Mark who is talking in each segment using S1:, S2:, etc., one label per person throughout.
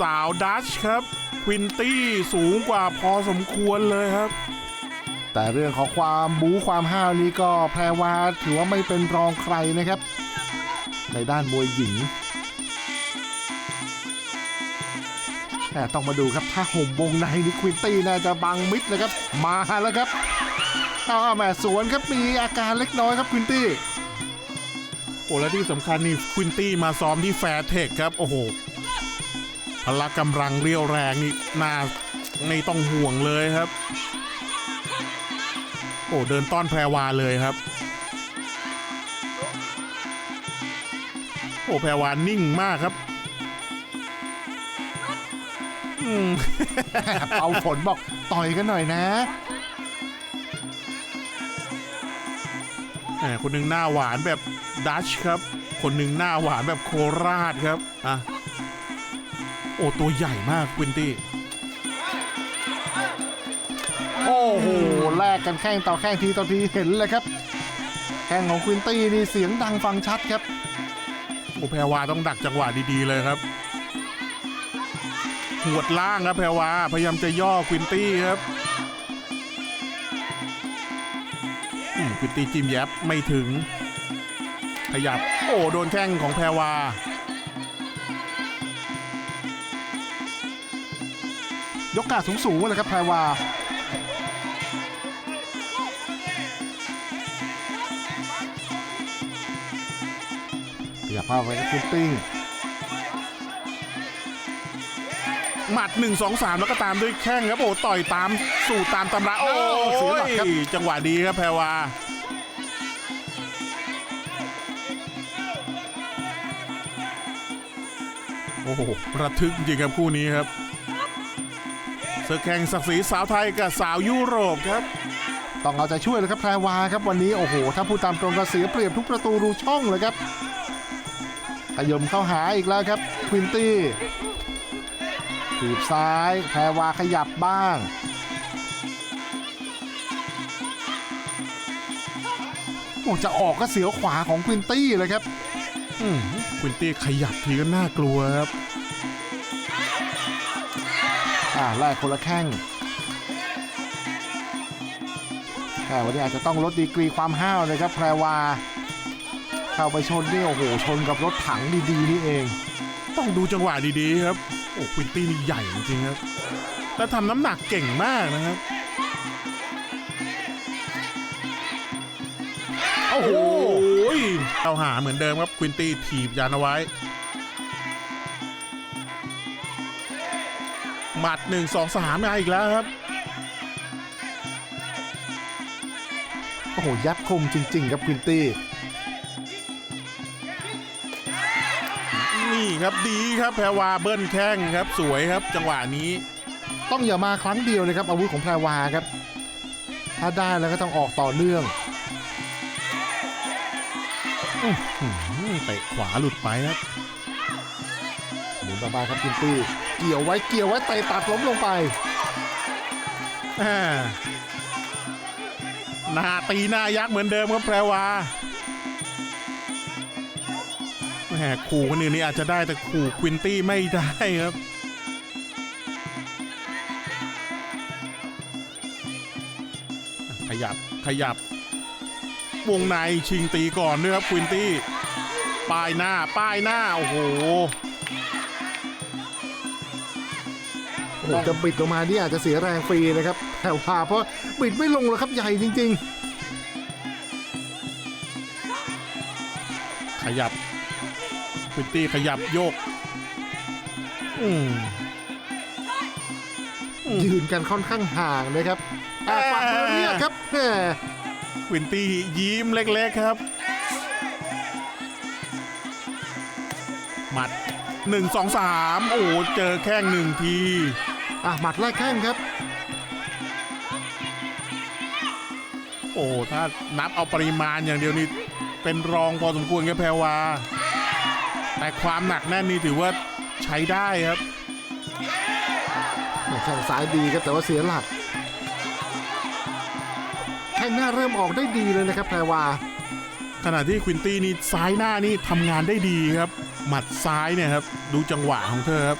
S1: สาวดัชครับควินตี้สูงกว่าพอสมควรเลยครับ
S2: แต่เรื่องของความบู๊ความห้าวนี้ก็แพรวาถือว่าไม่เป็นรองใครนะครับ ในด้านมวยหญิงแต่ต้องมาดูครับถ้าห่มวงในนี่ควินตี้น่าจะบังมิดเลยครับ มาแล้วครับอ้าวแหม่สวนครับมีอาการเล็กน้อยครับควินตี้
S1: โอ้และที่สำคัญนี่ควินตี้มาซ้อมที่แฟร์เทคครับ โอ้โห พละกำลังเรียวแรงนี่น่าไม่ต้องห่วงเลยครับ โอ้เดินต้อนแพรวาเลยครับ โอ้แพรวานิ่งมากครับอืม
S2: เอาฝนบอกต่อยกันหน่อยนะ
S1: คนหนึ่งหน้าหวานแบบดัชครับ คนหนึ่งหน้าหวานแบบโคราชครับอะ โอ้ตัวใหญ่มากควินตี้
S2: โอ้โหแลกกันแข้งต่อแข้งทีต่อทีเห็นเลยครับ แข้งของควินตี้นี่เสียงดังฟังชัดครับ
S1: โอ้แพรวาต้องดักจังหวะดีๆเลยครับหวดล่างครับแพรวาพยายามจะย่อควินตี้ครับอืมควินตี้จิ้มแยบไม่ถึง ขยับ โอ้โดนแข้งของแพรวา
S2: ยกกาดสูงๆเลยครับแพรวาอย่าพลาดไว้ครับควินตี้
S1: หมัด 1 2 3 แล้วก็ตามด้วยแข้งครับโอ้ต่อยตามสู่ตามตำราโอ้
S2: เสียหลักครับ
S1: ยจังหวะดีครับแพรวาโอ้โหระทึกจริงครับคู่นี้ครับ ศึกแข่งศักดิ์ศรีสาวไทยกับสาวยุโรปครับ
S2: ต้องเอาใจช่วยเลยครับแพรวาครับวันนี้โอ้โห ถ้าพูดตามตรงก็เสียเปรียบทุกประตูรูช่องเลยครับขยมเข้าหาอีกแล้วครับควินตี้ถีบซ้ายแพรวาขยับบ้าง โอ้จะออกก็เสียวขวาของควินตี้เลยครับ
S1: อืมควินตี้ขยับทีก็น่ากลัวครับ
S2: อ่าแลกคนละแข้งแต่วันนี้อาจจะต้องลดดีกรีความห้าวเลยครับแพรวาเข้าไปชนนี่โอ้โหชนกับรถถังดีๆนี่เอง
S1: ต้องดูจังหวะดีๆครับโอ้ควินตี้นี่ใหญ่จริงๆครับแต่ทำน้ำหนักเก่งมากนะครับโอ้โหเอาหาเหมือนเดิมครับควินตี้ถีบยันเอาไว้ หมัดหนึ่งสองสามมาอีกแล้วครับ
S2: โอ้โห ยัดคมจริง ๆ ครับควินตี้
S1: นี่ครับดีครับแพรวาเบิ้ลแข้งครับ สวยครับจังหวะนี้
S2: ต้องอย่ามาครั้งเดียวเลยครับอาวุธของแพรวาครับ ถ้าได้แล้วก็ต้องออกต่อเนื่อง
S1: อืมเตะขวาหลุดไปครับ
S2: หมุนต่อไปครับควินตี้เกี่ยวไว้เกี่ยวไว้เตะตัดล้มลงไป
S1: อ่าหน้าตีหน้ายักษ์เหมือนเดิมครับแพรวาแหมขู่คนอื่นนี่อาจจะได้แต่ขู่ควินตี้ไม่ได้ครับขยับขยับ วงในชิงตีก่อนด้วยครับควินตี้ป้ายหน้าป้ายหน้า โอ้โห
S2: โอ้โหจะบิดลงมานี่อาจจะเสียแรงฟรีนะครับแพรวาเพราะบิดไม่ลงหรอกครับใหญ่จริง
S1: ขยับควินตี้ขยับโยกอืม
S2: ๆยืนกันค่อนข้างห่างนะครับอ่าปัดมาเรียกครับแหม
S1: ควินตี้ยิ้มเล็กๆครับ หมัดหนึ่งสองสามโอ้โหเจอแข้งหนึ่งที
S2: อะหมัดไล่แข้งครับ
S1: โอ้ถ้านับเอาปริมาณอย่างเดียวนี่เป็นรองพอสมควรครับแพรวา แต่ความหนักแน่นนี่ถือว่าใช้ได้ครับ
S2: แข้งซ้ายดีครับแต่ว่าเสียหลักแข้งหน้าเริ่มออกได้ดีเลยนะครับแพรวา
S1: ขณะที่ควินตี้นี่ซ้ายหน้านี่ทำงานได้ดีครับ หมัดซ้ายเนี่ยครับ ดูจังหวะของเธอครับ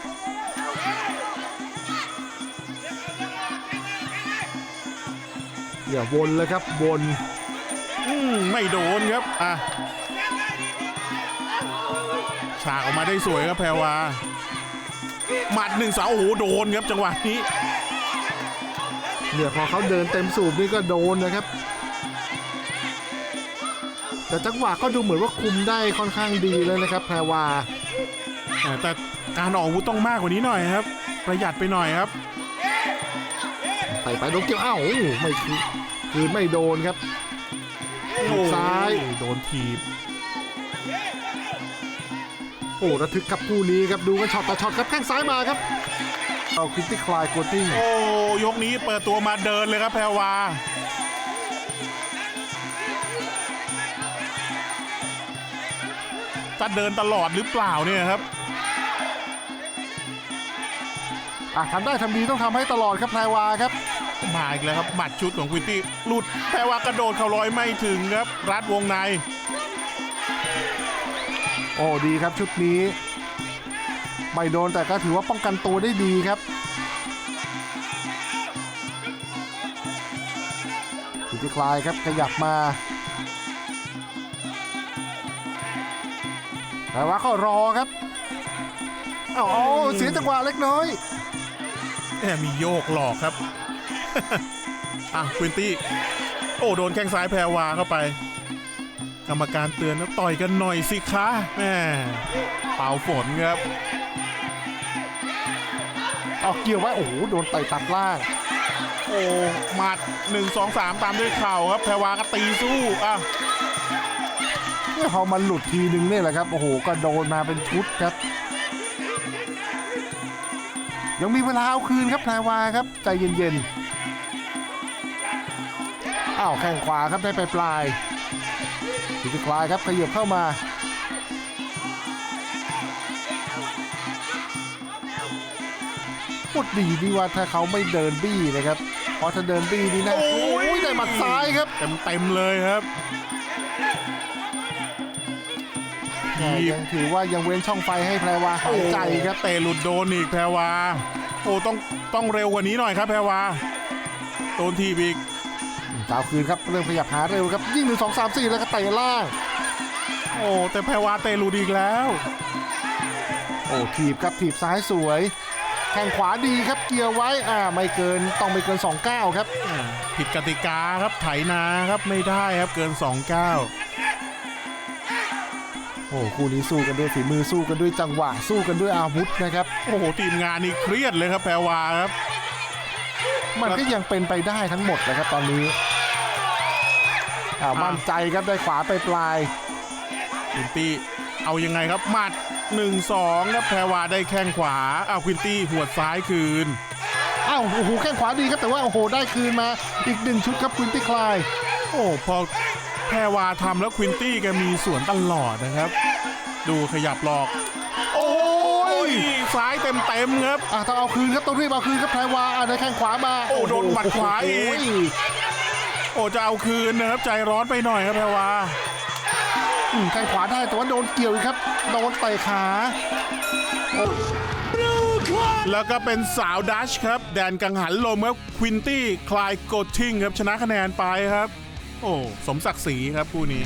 S2: อย่าวนเลยครับวน
S1: อืมไม่โดนครับอะฉากออกมาได้สวยครับแพรวาหมัดหนึ่งสาวโอ้โหโดนครับจังหวะนี้
S2: เนี่ยพอเขาเดินเต็มสูบนี่ก็โดนนะครับ แต่จังหวะก็ดูเหมือนว่าคุมได้ค่อนข้างดีเลยนะครับ แพรวา
S1: อ่าแต่การออกอาวุธต้องมากกว่านี้หน่อยครับ ประหยัดไปหน่อยครับ
S2: ไปไปโดนเกี่ยวอ้าวไม่คือคือไม่โดนครับ
S1: โอ้
S2: ซ้าย
S1: โดนทีบ
S2: โอ้ระทึกครับคู่นี้ครับดูกันช็อตต่อช็อตครับแข้งซ้ายมาครับเอาคริสติคลายโกติ้ง
S1: โอ้ยกนี้เปิดตัวมาเดินเลยครับแพรวาจะเดินตลอดหรือเปล่าเนี่ยครับ
S2: อะทำได้ทำดีต้องทำให้ตลอดครับแพรวาครับ
S1: มาอีกแล้วครับหมัดชุดของควินตี้หลุดแพรวากระโดดเข่าลอยไม่ถึงครับ รัดวงใน
S2: โอ้ดีครับชุดนี้ ไม่โดนแต่ก็ถือว่าป้องกันตัวได้ดีครับคริสติคลายครับขยับมาแพรวาก็รอครับเอาเอาเสียจังหวะเล็กน้อย
S1: แหมมีโยกหลอกครับ อะควินตี้ โอ้โดนแข้งซ้ายแพรวาเข้าไป กรรมการเตือนนะต่อยกันหน่อยสิคะแหมเป่าฝนครับ
S2: เอาเกี่ยวไว้ โอ้โห โดนไต่ตัดล่าง
S1: โอ้หมัดหนึ่งสองสามตามด้วยเข่าครับ แพรวาก็ตีสู้อะ
S2: เนี่ยพอมันหลุดทีนึงเนี่ยแหละครับ โอ้โห ก็โดนมาเป็นชุดครับ ยังมีเวลาเอาคืนครับแพรวาครับ ใจเย็นๆอ้าวแข้งขวาครับได้ไปปลายพิจิคลายครับขยับเข้ามาพูดดีดีว่าถ้าเขาไม่เดินบี้นะครับเพราะถ้าเดินบี้นี่นะ
S1: โอ้
S2: โอ้
S1: ย
S2: ยได้หมัดซ้ายครับ
S1: เต็มเต็มๆเลยครับ
S2: แต่ยังถือว่ายังเว้นช่องไฟให้แพรวาหายใจครับ
S1: เตะหลุดโดนอีกแพรวาโอ้ต้องต้องเร็วกว่านี้หน่อยครับแพรวาโดนทีบอีก
S2: ดาวคืนครับเริ่มขยับหาเร็วครับยิ่งหนึ่งสองสามสี่แล้วก็เตะล่าง
S1: โอ้แต่แพรวาเตะหลุดอีกแล้ว
S2: โอ้ถีบครับถีบซ้ายสวยแข้งขวาดีครับเกียร์ไว้อ่าไม่เกินต้องไม่เกิน 2 9 ครับ
S1: อ่าผิดกติกาครับไถนาครับไม่ได้ครับเกิน 29
S2: โอ้คู่นี้สู้กันด้วยฝีมือสู้กันด้วยจังหวะสู้กันด้วยอาวุธนะครับ
S1: โอ้โหทีมงานนี่เครียดเลยครับแพรวาครับ
S2: มันก็ยังเป็นไปได้ทั้งหมดนะครับตอนนี้อ่ามั่นใจครับได้ขวาไปปลาย
S1: ควินตี้เอายังไงครับหมัด1 2ครับแพรวาได้แข้งขวาเอาควินตี้หัวดซ้ายคืน
S2: อ้าวโอ้โหแข้งขวาดีครับแต่ว่าโอ้โหได้คืนมาอีกหนึ่งชุดครับควินตี้คลาย
S1: โอ้พอแพรวาทำแล้วควินตี้แกมีสวนตลอดนะครับ ดูขยับหลอก
S2: โอ้
S1: โอ้
S2: ย
S1: ย ซ้ายเต็มเต็มๆครับ
S2: อะต้องเอาคืนครับต้องรีบเอาคืนครับแพรวาอะได้แข้งขวามา
S1: โอ้โดนหมัดขวาอีก
S2: โโห
S1: โอ้จะเอาคืนนะครับใจร้อนไปหน่อยครับแพรวา
S2: อืมแข้งขวาได้แต่ว่าโดนเกี่ยวอีกครับโดนเตะขา
S1: แล้วก็เป็นสาวดัชครับ แดนกังหันลมครับควินตี้คลายโกทิงครับชนะคะแนนไปครับ โอ้ สมศักดิ์ศรีครับคู่นี้